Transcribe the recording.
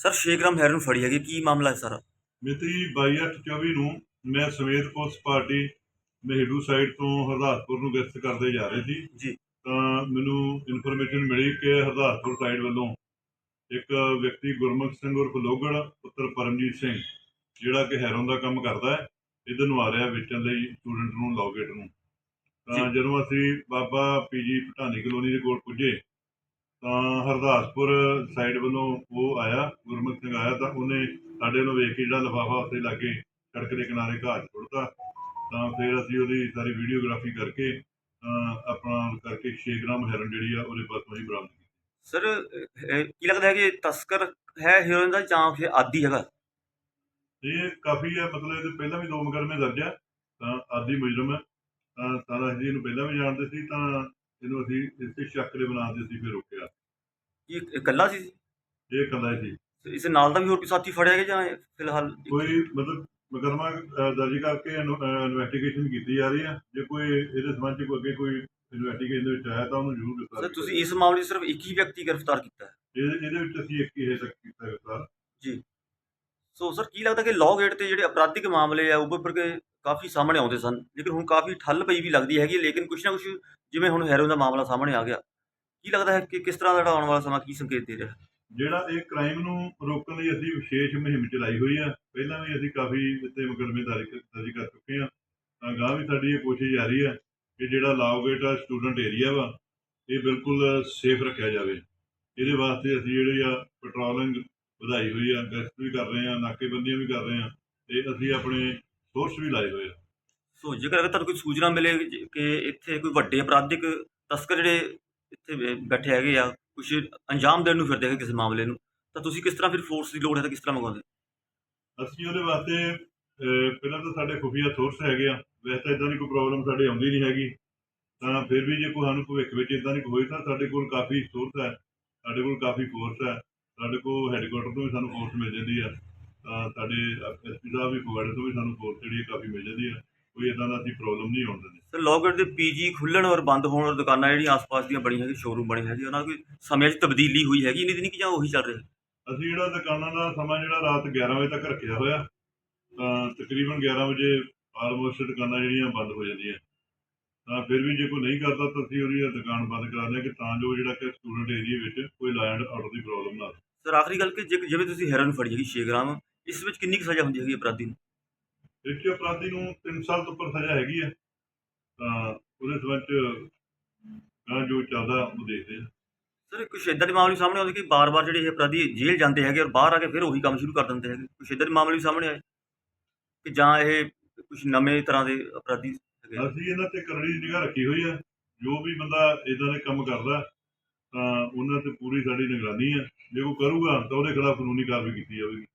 Sir 6 gram heroin ਫੜੀ ਹੈਗੀ ਕੀ ਮਾਮਲਾ ਹੈ ਸਾਰਾ? ਮਿਤੀ 22/8/24 ਨੂੰ ਮੈਂ ਸਮੇਤ ਪੁਲਿਸ ਪਾਰਟੀ ਮਹਿੜੂ ਸਾਈਡ ਤੋਂ ਹਰਦਾਸਪੁਰ ਨੂੰ ਗਸ਼ਤ ਕਰਦੇ ਜਾ ਰਹੇ ਸੀ। ਜੀ। ਤਾਂ ਮੈਨੂੰ ਇਨਫੋਰਮੇਸ਼ਨ ਮਿਲੀ ਕਿ ਹਰਦਾਸਪੁਰ ਸਾਈਡ ਵੱਲੋਂ ਇੱਕ ਵਿਅਕਤੀ ਗੁਰਮੁਖ ਸਿੰਘ ਉਰਫ ਲੋਗੜ ਪੁੱਤਰ ਪਰਮਜੀਤ ਸਿੰਘ ਜਿਹੜਾ ਕਿ ਹੈਰੋਂ ਦਾ ਕੰਮ ਕਰਦਾ ਹੈ ਇਧਰ ਨੂੰ ਆ ਰਿਹਾ ਵੇਚਣ ਲਈ ਸਟੂਡੈਂਟ ਨੂੰ ਲੌਗੇਟ ਨੂੰ। ਤਾਂ। ਜਦੋਂ ਅਸੀਂ ਬਾਬਾ ਪੀਜੀ ਪਟਾਨੀ ਕਲੋਨੀ ਦੇ ਕੋਲ ਪੁੱਜੇ ਤਾਂ ਹਰਦਾਸਪੁਰ ਸਾਈਡ ਵੱਲੋਂ ਉਹ ਆਇਆ ਗੁਰਮੁਖ ਸਿੰਘ ਆਇਆ ਤਾਂ ਉਹਨੇ ਸਾਡੇ ਨੂੰ ਵੇਖ ਕੇ ਜਿਹੜਾ ਲਿਫਾਫਾ ਉੱਥੇ ਲਾਗੇ ਸੜਕ ਦੇ ਕਿਨਾਰੇ 'ਚ ਸੁੱਟਤਾ ਤਾਂ ਫਿਰ ਅਸੀਂ ਉਹਦੀ ਸਾਰੀ ਵੀਡੀਓਗ੍ਰਾਫੀ ਕਰਕੇ ਆਪਣਾ ਕਰਕੇ 6 ਗ੍ਰਾਮ ਹੈਰਨ ਜਿਹੜੀ ਆ ਉਹਦੇ ਪਾਸੋਂ ਹੀ ਬਰਾਮਦ ਕੀਤੀ। ਸਰ ਕੀ ਲੱਗਦਾ ਹੈ ਕਿ ਤਸਕਰ ਹੈ ਹੀਰੋਇਨ ਦਾ ਜਾਂ ਫਿਰ ਆਦੀ ਹੈਗਾ? ਇਹ ਕਾਫੀ ਹੈ ਮਤਲਬ ਇਹਦੇ ਪਹਿਲਾਂ ਵੀ ਦੋ ਮੁਕੱਦਮੇ ਦਰਜ ਆ ਤਾਂ ਆਦੀ ਮੁਜਰਮ ਹੈ ਤਾਂ ਸਾਰਾ ਅਸੀਂ ਇਹਨੂੰ ਪਹਿਲਾਂ ਵੀ ਜਾਣਦੇ ਸੀ ਤਾਂ ਇਹਨੂੰ ਅਸੀਂ ਇਸੇ ਸ਼ੱਕ ਦੇ ਬਣਾ ਤੇ ਅਸੀਂ ਫਿਰ ਰੋਕਿਆ। ਇਹ ਇਕੱਲਾ ਸੀ? ਇਹ ਕੱਲਾ ਸੀ। ਇਸ ਨਾਲ ਦਾ ਵੀ ਹੋਰ ਕੋਈ ਸਾਥੀ ਫੜਿਆ ਗਿਆ ਜਾਂ ਫਿਲਹਾਲ ਕੋਈ ਮਤਲਬ ਮੁਕੱਦਮਾ ਦਰਜ ਕਰਕੇ ਇਨਵੈਸਟੀਗੇਸ਼ਨ ਕੀਤੀ ਜਾ ਰਹੀ ਹੈ ਜੇ ਕੋਈ ਇਹਦੇ ਸੰਬੰਧ ਚ ਕੋਈ ਅੱਗੇ ਕੋਈ ਇਨਵੈਸਟੀਗੇਸ਼ਨ ਦੇ ਵਿੱਚ ਆਇਆ ਤਾਂ ਉਹਨੂੰ ਜ਼ਰੂਰ ਸਰ ਗ੍ਰਿਫਤਾਰ ਤੁਸੀਂ ਇਸ ਮਾਮਲੇ ਸਿਰਫ ਇੱਕ ਹੀ ਵਿਅਕਤੀ ਗ੍ਰਿਫਤਾਰ ਕੀਤਾ ਹੈ? ਇਹਦੇ ਇਹਦੇ ਵਿੱਚ ਅਸੀਂ ਇੱਕ ਹੀ ਇਹ ਤੱਕ ਕੀਤਾ ਗ੍ਰਿਫਤਾਰ ਸੋ ਸਰ ਕੀ ਲੱਗਦਾ ਕਿ ਲਾਅ ਗੇਟ ਤੇ ਜਿਹੜੇ ਅਪਰਾਧਿਕ ਮਾਮਲੇ ਆ ਉੱਭਰ ਕੇ ਕਾਫੀ ਸਾਹਮਣੇ ਆਉਂਦੇ ਸਨ, ਲੇਕਿਨ ਹੁਣ ਕਾਫੀ ਠੱਲ ਪਈ ਵੀ ਲੱਗਦੀ ਹੈਗੀ, ਲੇਕਿਨ ਕੁਛ ਨਾ ਕੁਛ ਜਿਵੇਂ ਹੁਣ ਹੈਰੋ ਦਾ ਮਾਮਲਾ ਸਾਹਮਣੇ ਆ ਗਿਆ। ਕੀ ਲੱਗਦਾ ਹੈ ਕਿ ਕਿਸ ਤਰ੍ਹਾਂ ਦਾ ਆਉਣ ਵਾਲਾ ਸਮਾਂ, ਕੀ ਸੰਕੇਤ ਦੇ ਰਿਹਾ? ਜਿਹੜਾ ਇਹ ਕ੍ਰਾਈਮ ਨੂੰ ਰੋਕਣ ਲਈ ਅਸੀਂ ਵਿਸ਼ੇਸ਼ ਮੁਹਿੰਮ ਚਲਾਈ ਹੋਈ ਹੈ ਪਹਿਲਾਂ ਵੀ ਅਸੀਂ ਕਾਫੀ ਇੱਥੇ ਮੁਕੱਦਮੇ ਦਰਜ ਕਰ ਚੁੱਕੇ ਹਾਂ ਤਾਂ ਗਾਂ ਵੀ ਸਾਡੀ ਇਹ ਕੋਸ਼ਿਸ਼ ਜਾਰੀ ਹੈ ਕਿ ਜਿਹੜਾ ਲਾਓਗੇਟ ਆ ਸਟੂਡੈਂਟ ਏਰੀਆ ਵਾ, ਇਹ ਬਿਲਕੁਲ ਸੇਫ ਰੱਖਿਆ ਜਾਵੇ। ਇਹਦੇ ਵਾਸਤੇ ਅਸੀਂ ਜਿਹੜੇ ਆ ਪੈਟਰੋਲਿੰਗ ਵਧਾਈ ਹੋਈ ਆ ਗਸ਼ਤ ਵੀ ਕਰ ਰਹੇ ਆ ਨਾਕੇਬੰਦੀਆਂ ਵੀ ਕਰ ਰਹੇ ਆ ਤੇ ਅਸੀਂ ਆਪਣੇ ਸੋਰਸ ਵੀ ਲਾਏ ਹੋਏ ਆ। ਸੋ ਜੇਕਰ ਅਗਰ ਤੁਹਾਨੂੰ ਕੋਈ ਸੂਚਨਾ ਮਿਲੇ ਕਿ- ਕਿ ਇੱਥੇ ਕੋਈ ਵੱਡੇ ਅਪਰਾਧਿਕ ਤਸਕਰ ਜਿਹੜੇ ਇੱਥੇ ਬੈ- ਬੈਠੇ ਹੈਗੇ ਆ ਕੁਛ ਅੰਜਾਮ ਦੇਣ ਨੂੰ ਫਿਰਦੇ ਹੈਗੇ ਕਿਸੇ ਮਾਮਲੇ ਨੂੰ ਤਾਂ ਤੁਸੀਂ ਕਿਸ ਤਰ੍ਹਾਂ ਫਿਰ ਫੋਰਸ ਦੀ ਲੋੜ ਹੈ ਤਾਂ ਕਿਸ ਤਰ੍ਹਾਂ ਮੰਗਵਾਉਂਦੇ ਅਸੀਂ ਉਹਦੇ ਵਾਸਤੇ ਅਹ, ਪਹਿਲਾਂ ਤਾਂ ਸਾਡੇ ਖੁਫੀਆ ਸੋਰਸ ਹੈਗੇ ਆ ਵੈਸੇ ਤਾਂ ਇਦਾਂ ਦੀ ਕੋਈ ਪ੍ਰੋਬਲਮ ਸਾਡੇ ਆਉਂਦੀ ਨਹੀਂ ਹੈਗੀ। ਤਾਂ ਫਿਰ ਵੀ ਜੇ ਕੋਈ ਸਾਨੂੰ ਭਵਿੱਖ ਵਿੱਚ ਇਦਾਂ ਦੀ ਕੋਈ ਹੋਈ ਤਾਂ ਸਾਡੇ ਕੋਲ ਕਾਫੀ ਸੋਰਸ ਹੈ ਸਾਡੇ ਕੋਲ ਕਾਫੀ ਫੋਰਸ ਹੈ। ਸਾਡੇ ਕੋਲ ਹੈੱਡਕੁਆਟਰ ਤੋਂ ਵੀ ਸਾਨੂੰ ਫੋਰਸ ਮਿਲ ਜਾਂਦੀ ਆ। ਤਾਂ ਸਾਡੇ ਐਸਪੀ ਸਾਹਿਬ ਵੀ ਫਗਵਾੜੇ ਤੋਂ ਵੀ ਸਾਨੂੰ ਫੋਰਸ ਜਿਹੜੀ ਕਾਫੀ ਮਿਲ ਜਾਂਦੀ ਆ। ਕੋਈ ਇਦਾਂ ਦਾ ਅਸੀਂ ਪ੍ਰੋਬਲਮ ਨਹੀਂ ਆਉਣ ਦਿੰਦੇ। ਸਰ ਲੋਗੜ ਦੇ ਪੀਜੀ ਖੁੱਲਣ ਔਰ ਬੰਦ ਹੋਣ ਔਰ ਦੁਕਾਨਾਂ ਜਿਹੜੀਆਂ ਆਸ-ਪਾਸ ਦੀਆਂ ਬਣੀਆਂ ਹੈਗੀ ਸ਼ੋਰੂਮ ਬਣੇ ਹੈਗੇ ਉਹਨਾਂ ਦੀ ਕੋਈ ਸਮੇਂ 'ਚ ਤਬਦੀਲੀ ਹੋਈ ਹੈਗੀ ਨਹੀਂ ਨਹੀਂ ਕਿ ਜਾਂ ਉਹੀ ਚੱਲ ਰਿਹਾ? ਅਸੀਂ ਜਿਹੜਾ ਦੁਕਾਨਾਂ ਦਾ ਸਮਾਂ ਜਿਹੜਾ ਰਾਤ 11 ਵਜੇ ਤੱਕ ਰੱਖਿਆ ਹੋਇਆ ਤਾਂ ਤਕਰੀਬਨ 11 ਵਜੇ ਆਲਮੋਸਟ ਦੁਕਾਨਾਂ ਜਿਹੜੀਆਂ ਬੰਦ ਹੋ ਜਾਂਦੀਆਂ। ਤਾਂ ਫਿਰ ਵੀ ਜੇ ਕੋਈ ਨਹੀਂ ਕਰਦਾ ਤਾਂ ਅਸੀਂ ਉਹਦੀ ਦੁਕਾਨ ਬੰਦ ਕਰਾ ਦਿੰਦੇ ਕਿ ਤਾਂ ਜੋ ਜਿਹੜਾ ਕਿ ਸਟੂਡੈਂਟ ਏਰੀਆ ਵਿੱਚ ਕੋਈ ਲੈਂਡ ਆਰਡਰ ਦੀ ਪ੍ਰੋਬਲਮ ਨਾ ਆਵੇ। ਸਰ ਆਖਰੀ ਗੱਲ ਕਿ ਜੇ- ਜਿਵੇਂ ਤੁਸੀਂ ਹੈਰਨ ਫੜੀ ਹੈਗੀ 6 ਗ੍ਰਾਮ ਇਸ ਵਿੱਚ ਕਿੰਨੀ ਕੁ ਸਜ਼ਾ ਹੁੰਦੀ ਹੈਗੀ ਅਪਰਾਧੀ ਨੂੰ? 'ਚ ਅਪਰਾਧੀ ਨੂੰ 3 ਸਾਲ ਤੋਂ ਉੱਪਰ ਸਜ਼ਾ ਹੈਗੀ ਹੈ। ਤਾਂ ਉਹਦੇ ਸੰਬੰਧ ਚ ਜੋ ਚੱਲਦਾ ਉਹ ਦੇਖਦੇ ਹਾਂ ਸਰ ਕੁਛ ਇਦਾਂ ਦੇ ਮਾਮਲੇ ਸਾਹਮਣੇ ਆਉਂਦੇ ਕਿ ਬਾਰ-ਬਾਰ ਜਿਹੜੇ ਇਹ ਅਪਰਾਧੀ ਜੇਲ੍ਹ ਜਾਂਦੇ ਹੈਗੇ ਔਰ ਬਾਹਰ ਆ ਕੇ ਫਿਰ ਉਹੀ ਕੰਮ ਸ਼ੁਰੂ ਕਰ ਦਿੰਦੇ ਹੈਗੇ? ਕੁਛ ਇਦਾਂ ਦੇ ਮਾਮਲੇ ਵੀ ਸਾਹਮਣੇ ਆਏ? ਕਿ ਜਾਂ ਇਹ ਕੁਛ ਨਵੇਂ ਤਰ੍ਹਾਂ ਦੇ ਅਪਰਾਧੀ ਹੈਗੇ? ਅਸੀਂ ਇਹਨਾਂ ਤੇ ਕਰੜੀ ਨਿਗਾਹ ਰੱਖੀ ਹੋਈ ਹੈ। ਜੋ ਵੀ ਬੰਦਾ ਇਦਾਂ ਦੇ ਕੰਮ ਕਰਦਾ ਤਾਂ ਉਹਨਾਂ ਤੇ ਪੂਰੀ ਸਾਡੀ ਨਿਗਰਾਨੀ ਹੈ। ਜੇ ਉਹ ਕਰੂਗਾ ਤਾਂ ਉਹਦੇ ਖਿਲਾਫ ਕਾਨੂੰਨੀ ਕਾਰਵਾਈ ਕੀਤੀ ਜਾਵੇਗੀ।